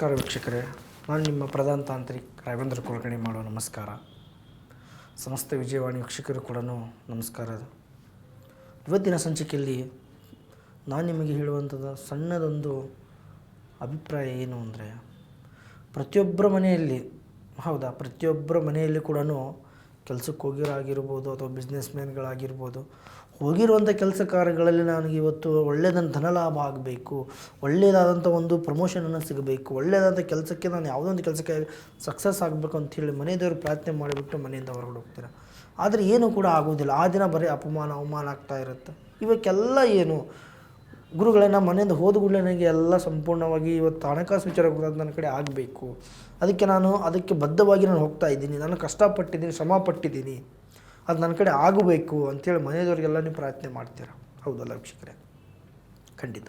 ನಮಸ್ಕಾರ ವೀಕ್ಷಕರೇ. ನಾನು ನಿಮ್ಮ ಪ್ರಧಾನ ತಾಂತ್ರಿಕ್ ರಾಘವೇಂದ್ರ ಕುಲಕರ್ಣಿ ಮಾಡುವ ನಮಸ್ಕಾರ. ಸಮಸ್ತ ವಿಜಯವಾಣಿ ವೀಕ್ಷಕರು ಕೂಡ ನಮಸ್ಕಾರ. ಇವತ್ತಿನ ಸಂಚಿಕೆಯಲ್ಲಿ ನಾನು ನಿಮಗೆ ಹೇಳುವಂಥದ್ದು ಸಣ್ಣದೊಂದು ಅಭಿಪ್ರಾಯ ಏನು ಅಂದರೆ, ಪ್ರತಿಯೊಬ್ಬರ ಮನೆಯಲ್ಲಿ, ಹೌದಾ, ಪ್ರತಿಯೊಬ್ಬರ ಮನೆಯಲ್ಲಿ ಕೂಡ ಕೆಲಸಕ್ಕೆ ಹೋಗಿರೋ ಅಥವಾ ಬಿಸ್ನೆಸ್ ಮ್ಯಾನ್ಗಳಾಗಿರ್ಬೋದು ಹೋಗಿರುವಂಥ ಕೆಲಸ ಕಾರ್ಯಗಳಲ್ಲಿ ನನಗೆ ಇವತ್ತು ಒಳ್ಳೆಯದನ್ನು ಧನಲಾಭ ಆಗಬೇಕು ಒಳ್ಳೆಯದಾದಂಥ ಒಂದು ಪ್ರಮೋಷನನ್ನು ಸಿಗಬೇಕು ಒಳ್ಳೆಯದಾದಂಥ ಕೆಲಸಕ್ಕೆ ನಾನು ಯಾವುದೋ ಒಂದು ಕೆಲಸಕ್ಕೆ ಸಕ್ಸಸ್ ಆಗಬೇಕು ಹೇಳಿ ಮನೆಯದವರು ಪ್ರಾರ್ಥನೆ ಮಾಡಿಬಿಟ್ಟು ಮನೆಯಿಂದ ಹೊರಗಡೆ ಆದರೆ ಏನೂ ಕೂಡ ಆಗೋದಿಲ್ಲ. ಆ ದಿನ ಬರೀ ಅಪಮಾನ, ಅವಮಾನ ಆಗ್ತಾ ಇರುತ್ತೆ. ಇವಕ್ಕೆಲ್ಲ ಏನು? ಗುರುಗಳೇ ನಮ್ಮ ಮನೆಯಿಂದ ಹೋದ ಕೂಡಲೇ ನನಗೆ ಎಲ್ಲ ಸಂಪೂರ್ಣವಾಗಿ ಇವತ್ತು ಹಣಕಾಸು ವಿಚಾರ ನನ್ನ ಕಡೆ ಆಗಬೇಕು. ಅದಕ್ಕೆ ನಾನು ಅದಕ್ಕೆ ಬದ್ಧವಾಗಿ ನಾನು ಹೋಗ್ತಾ ಇದ್ದೀನಿ. ನಾನು ಕಷ್ಟಪಟ್ಟಿದ್ದೀನಿ ಶ್ರಮ ಪಟ್ಟಿದ್ದೀನಿ ಅದು ನನ್ನ ಕಡೆ ಆಗಬೇಕು ಅಂಥೇಳಿ ಮನೆಯವರಿಗೆಲ್ಲ ನೀವು ಪ್ರಾರ್ಥನೆ ಮಾಡ್ತೀರಾ? ಹೌದಲ್ಲ ವೀಕ್ಷಕರೇ? ಖಂಡಿತ.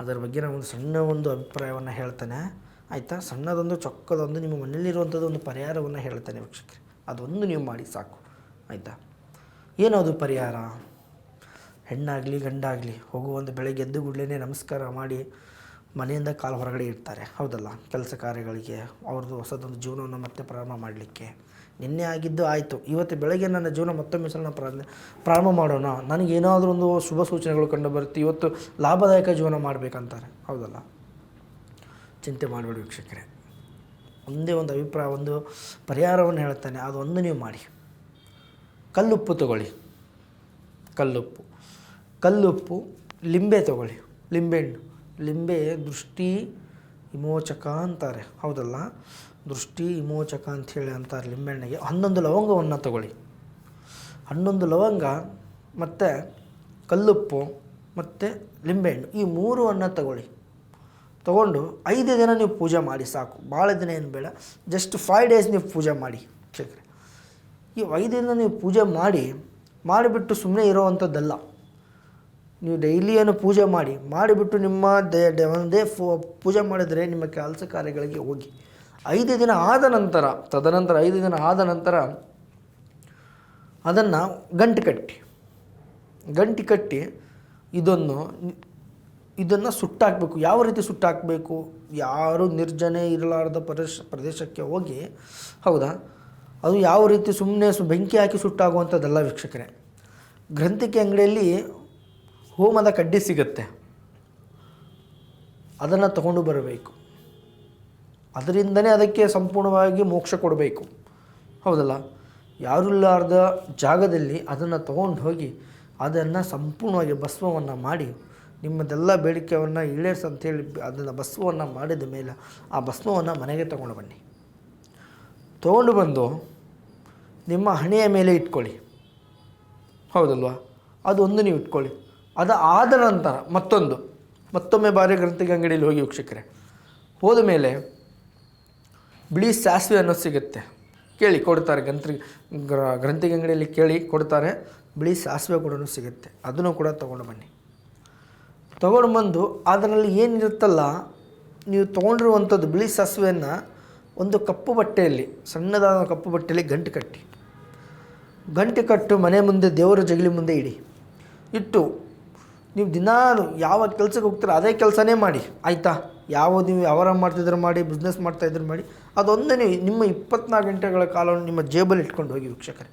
ಅದರ ಬಗ್ಗೆ ನಾನು ಒಂದು ಸಣ್ಣ ಒಂದು ಅಭಿಪ್ರಾಯವನ್ನು ಹೇಳ್ತೇನೆ. ಆಯಿತಾ? ಸಣ್ಣದೊಂದು, ಚೊಕ್ಕದೊಂದು, ನಿಮ್ಮ ಮನೆಯಲ್ಲಿರುವಂಥದ್ದು ಒಂದು ಪರಿಹಾರವನ್ನು ಹೇಳ್ತಾನೆ ವೀಕ್ಷಕರೇ. ಅದೊಂದು ನೀವು ಮಾಡಿ ಸಾಕು. ಆಯಿತಾ? ಏನದು ಪರಿಹಾರ? ಹೆಣ್ಣಾಗಲಿ, ಗಂಡಾಗಲಿ ಹೋಗುವಂಥ ಬೆಳಗ್ಗೆ ಎದ್ದು ಕೂಡಲೇ ನಮಸ್ಕಾರ ಮಾಡಿ ಮನೆಯಿಂದ ಕಾಲು ಹೊರಗಡೆ ಇಡ್ತಾರೆ. ಹೌದಲ್ಲ? ಕೆಲಸ ಕಾರ್ಯಗಳಿಗೆ ಅವ್ರದ್ದು ಹೊಸದೊಂದು ಜೀವನವನ್ನು ಮತ್ತೆ ಪ್ರಾರಂಭ ಮಾಡಲಿಕ್ಕೆ. ನಿನ್ನೆ ಆಗಿದ್ದು ಆಯಿತು. ಇವತ್ತು ಬೆಳಗ್ಗೆ ನನ್ನ ಜೀವನ ಮತ್ತೊಮ್ಮೆ ಸಲ ಪ್ರಾರಂಭ ಪ್ರಾರಂಭ ಮಾಡೋಣ. ನನಗೆ ಏನಾದರೂ ಒಂದು ಶುಭ ಸೂಚನೆಗಳು ಕಂಡು ಬರುತ್ತೆ. ಇವತ್ತು ಲಾಭದಾಯಕ ಜೀವನ ಮಾಡಬೇಕಂತಾರೆ. ಹೌದಲ್ಲ? ಚಿಂತೆ ಮಾಡಬೇಡಿ ವೀಕ್ಷಕರೇ. ಒಂದೇ ಒಂದು ಅಭಿಪ್ರಾಯ, ಒಂದು ಪರಿಹಾರವನ್ನು ಹೇಳ್ತಾನೆ. ಅದೊಂದು ನೀವು ಮಾಡಿ. ಕಲ್ಲುಪ್ಪು ತಗೊಳ್ಳಿ. ಕಲ್ಲುಪ್ಪು. ಕಲ್ಲುಪ್ಪು ಲಿಂಬೆ ತಗೊಳ್ಳಿ. ಲಿಂಬೆಹಣ್ಣು ಲಿಂಬೆ ದೃಷ್ಟಿ ವಿಮೋಚಕ ಅಂತಾರೆ. ಹೌದಲ್ಲ? ದೃಷ್ಟಿ ವಿಮೋಚಕ ಅಂಥೇಳಿ ಅಂತಾರೆ ಲಿಂಬೆಹಣ್ಣಿಗೆ ಹನ್ನೊಂದು ಲವಂಗವನ್ನು ತಗೊಳ್ಳಿ. ಹನ್ನೊಂದು ಲವಂಗ ಮತ್ತು ಕಲ್ಲುಪ್ಪು ಮತ್ತು ಲಿಂಬೆಹಣ್ಣು ಈ ಮೂರು ಅನ್ನ ತಗೊಳ್ಳಿ. ತಗೊಂಡು ಐದು ದಿನ ನೀವು ಪೂಜೆ ಮಾಡಿ ಸಾಕು. ಭಾಳ ದಿನ ಏನು ಬೇಡ. ಜಸ್ಟ್ ಫೈವ್ ಡೇಸ್ ನೀವು ಪೂಜೆ ಮಾಡಿ. ಕೇಳಿದ್ರೆ ಈ ಐದು ದಿನ ನೀವು ಪೂಜೆ ಮಾಡಿ ಮಾಡಿಬಿಟ್ಟು ಸುಮ್ಮನೆ ಇರೋವಂಥದ್ದಲ್ಲ. ನೀವು ಡೈಲಿ ಏನು ಪೂಜೆ ಮಾಡಿ, ಮಾಡಿಬಿಟ್ಟು ನಿಮ್ಮ ದೇ, ಒಂದೇ ಫೋ, ಪೂಜೆ ಮಾಡಿದರೆ ನಿಮ್ಮ ಕೆಲಸ ಕಾರ್ಯಗಳಿಗೆ ಹೋಗಿ. ಐದು ದಿನ ಆದ ನಂತರ, ತದನಂತರ ಐದು ದಿನ ಆದ ನಂತರ ಅದನ್ನು ಗಂಟು ಕಟ್ಟಿ. ಗಂಟು ಕಟ್ಟಿ ಇದನ್ನು ಇದನ್ನು ಸುಟ್ಟಾಕಬೇಕು. ಯಾವ ರೀತಿ ಸುಟ್ಟಾಕಬೇಕು? ಯಾರು ನಿರ್ಜನೆ ಇರಲಾರದ ಪ್ರದೇಶ, ಪ್ರದೇಶಕ್ಕೆ ಹೋಗಿ, ಹೌದಾ? ಅದು ಯಾವ ರೀತಿ ಸುಮ್ಮನೆ ಸು ಬೆಂಕಿ ಹಾಕಿ ಸುಟ್ಟಾಗುವಂಥದ್ದಲ್ಲ ವೀಕ್ಷಕರೇ. ಗ್ರಂಥಿಕೆ ಅಂಗಡಿಯಲ್ಲಿ ಹೋಮದ ಕಡ್ಡಿ ಸಿಗುತ್ತೆ. ಅದನ್ನು ತಗೊಂಡು ಬರಬೇಕು. ಅದರಿಂದನೇ ಅದಕ್ಕೆ ಸಂಪೂರ್ಣವಾಗಿ ಮೋಕ್ಷ ಕೊಡಬೇಕು. ಹೌದಲ್ಲ? ಯಾರಿಲ್ಲಾರ್ದ ಜಾಗದಲ್ಲಿ ಅದನ್ನು ತಗೊಂಡು ಹೋಗಿ ಅದನ್ನು ಸಂಪೂರ್ಣವಾಗಿ ಭಸ್ಮವನ್ನು ಮಾಡಿ ನಿಮ್ಮದೆಲ್ಲ ಬೇಡಿಕೆಯನ್ನು ಈಡೇರ್ಸ್ ಅಂತೇಳಿ ಅದನ್ನು ಭಸ್ಮವನ್ನು ಮಾಡಿದ ಮೇಲೆ ಆ ಭಸ್ಮವನ್ನು ಮನೆಗೆ ತಗೊಂಡು ಬನ್ನಿ. ತೊಗೊಂಡು ಬಂದು ನಿಮ್ಮ ಹಣೆಯ ಮೇಲೆ ಇಟ್ಕೊಳ್ಳಿ. ಹೌದಲ್ವಾ? ಅದೊಂದು ನೀವು ಇಟ್ಕೊಳ್ಳಿ. ಅದು ಆದ ನಂತರ ಮತ್ತೊಂದು. ಮತ್ತೊಮ್ಮೆ ಬಾರಿ ಗ್ರಂಥಿಗೆ ಅಂಗಡಿಯಲ್ಲಿ ಹೋಗಿ ವೀಕ್ಷಕರೆ. ಹೋದ ಮೇಲೆ ಬಿಳಿ ಸಾಸಿವೆ ಅನ್ನೋದು ಸಿಗುತ್ತೆ. ಕೇಳಿ, ಕೊಡ್ತಾರೆ. ಗ್ರಂಥಿ, ಗ್ರ, ಗ್ರಂಥಿಗೆ ಅಂಗಡಿಯಲ್ಲಿ ಕೇಳಿ ಕೊಡ್ತಾರೆ. ಬಿಳಿ ಸಾಸಿವೆ ಕೂಡ ಸಿಗುತ್ತೆ. ಅದನ್ನು ಕೂಡ ತೊಗೊಂಡು ಬನ್ನಿ. ತೊಗೊಂಡು ಬಂದು ಅದರಲ್ಲಿ ಏನಿರುತ್ತಲ್ಲ, ನೀವು ತೊಗೊಂಡಿರುವಂಥದ್ದು ಬಿಳಿ ಸಾಸಿವೆಯನ್ನು ಒಂದು ಕಪ್ಪು ಬಟ್ಟೆಯಲ್ಲಿ, ಸಣ್ಣದಾದ ಕಪ್ಪು ಬಟ್ಟೆಯಲ್ಲಿ ಗಂಟು ಕಟ್ಟಿ. ಗಂಟು ಕಟ್ಟು ಮನೆ ಮುಂದೆ ದೇವರ ಜಗಲಿ ಮುಂದೆ ಇಡಿ. ಇಟ್ಟು ನೀವು ದಿನಾಲು ಯಾವ ಕೆಲಸಕ್ಕೆ ಹೋಗ್ತೀರೋ ಅದೇ ಕೆಲಸನೇ ಮಾಡಿ. ಆಯಿತಾ? ಯಾವ ನೀವು ವ್ಯವಹಾರ ಮಾಡ್ತಿದ್ರು ಮಾಡಿ ಬಿಸ್ನೆಸ್ ಮಾಡ್ತಾಯಿದ್ರು ಮಾಡಿ, ಅದೊಂದೇ ನಿಮ್ಮ ಇಪ್ಪತ್ನಾಲ್ಕು ಗಂಟೆಗಳ ಕಾಲವನ್ನು ನಿಮ್ಮ ಜೇಬಲ್ಲಿ ಇಟ್ಕೊಂಡು ಹೋಗಿ ವೀಕ್ಷಕರೇ.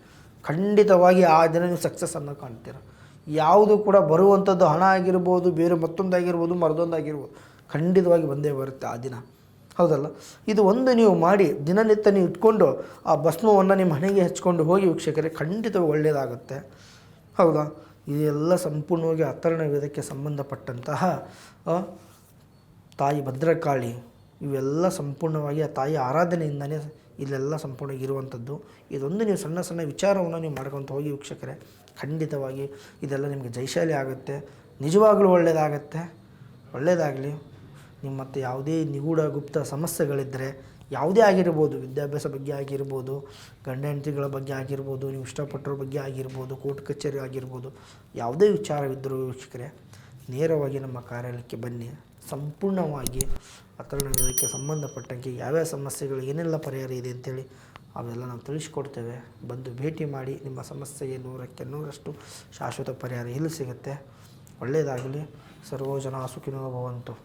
ಖಂಡಿತವಾಗಿ ಆ ದಿನ ನೀವು ಸಕ್ಸಸ್ಸನ್ನು ಕಾಣ್ತೀರ. ಯಾವುದು ಕೂಡ ಬರುವಂಥದ್ದು ಹಣ ಆಗಿರ್ಬೋದು, ಬೇರೆ ಮತ್ತೊಂದಾಗಿರ್ಬೋದು, ಮರದೊಂದಾಗಿರ್ಬೋದು, ಖಂಡಿತವಾಗಿ ಬಂದೇ ಬರುತ್ತೆ ಆ ದಿನ. ಹೌದಲ್ಲ? ಇದು ಒಂದು ನೀವು ಮಾಡಿ ದಿನನಿತ್ಯ ನೀವು ಇಟ್ಕೊಂಡು ಆ ಭಸ್ಮವನ್ನು ನಿಮ್ಮ ಹಣೆಗೆ ಹಚ್ಕೊಂಡು ಹೋಗಿ ವೀಕ್ಷಕರೇ ಖಂಡಿತವಾಗಿ ಒಳ್ಳೆಯದಾಗುತ್ತೆ ಹೌದಾ? ಇದೆಲ್ಲ ಸಂಪೂರ್ಣವಾಗಿ ಅಥರ್ಣ ವೇದಕ್ಕೆ ಸಂಬಂಧಪಟ್ಟಂತಹ ತಾಯಿ ಭದ್ರಕಾಳಿ, ಇವೆಲ್ಲ ಸಂಪೂರ್ಣವಾಗಿ ಆ ತಾಯಿ ಆರಾಧನೆಯಿಂದನೇ ಇಲ್ಲೆಲ್ಲ ಸಂಪೂರ್ಣ ಇರುವಂಥದ್ದು. ಇದೊಂದು ನೀವು ಸಣ್ಣ ಸಣ್ಣ ವಿಚಾರವನ್ನು ನೀವು ಮಾಡ್ಕೊತ ಹೋಗಿ ವೀಕ್ಷಕರೇ, ಖಂಡಿತವಾಗಿ ಇದೆಲ್ಲ ನಿಮಗೆ ಜೈಶಾಲಿ ಆಗುತ್ತೆ. ನಿಜವಾಗಲೂ ಒಳ್ಳೆಯದಾಗತ್ತೆ ಒಳ್ಳೆಯದಾಗಲಿ ನಿಮ್ಮ ಮತ್ತು ಯಾವುದೇ ನಿಗೂಢ ಗುಪ್ತ ಸಮಸ್ಯೆಗಳಿದ್ದರೆ ಯಾವುದೇ ಆಗಿರ್ಬೋದು, ವಿದ್ಯಾಭ್ಯಾಸ ಬಗ್ಗೆ ಆಗಿರ್ಬೋದು ಗಂಡ ಹೆಂಡತಿಗಳ ಬಗ್ಗೆ ಆಗಿರ್ಬೋದು, ನೀವು ಇಷ್ಟಪಟ್ಟರ ಬಗ್ಗೆ ಆಗಿರ್ಬೋದು, ಕೋರ್ಟ್ ಕಚೇರಿ ಆಗಿರ್ಬೋದು, ಯಾವುದೇ ವಿಚಾರವಿದ್ದರೂ ವೀಕ್ಷಕರೇ, ನೇರವಾಗಿ ನಮ್ಮ ಕಾರ್ಯಾಲಯಕ್ಕೆ ಬನ್ನಿ. ಸಂಪೂರ್ಣವಾಗಿ ಅಥರ್ಣಕ್ಕೆ ಸಂಬಂಧಪಟ್ಟಂಗೆ ಯಾವ್ಯಾವ ಸಮಸ್ಯೆಗಳು, ಏನೆಲ್ಲ ಪರಿಹಾರ ಇದೆ ಅಂತೇಳಿ ಅವೆಲ್ಲ ನಾವು ತಿಳಿಸ್ಕೊಡ್ತೇವೆ. ಬಂದು ಭೇಟಿ ಮಾಡಿ, ನಿಮ್ಮ ಸಮಸ್ಯೆಗೆ ನೂರಕ್ಕೆ ನೂರಷ್ಟು ಶಾಶ್ವತ ಪರಿಹಾರ ಎಲ್ಲಿ ಸಿಗುತ್ತೆ? ಒಳ್ಳೆಯದಾಗಲಿ. ಸರ್ವೋ ಜನ ಸುಖಿನೋ ಭವಂತು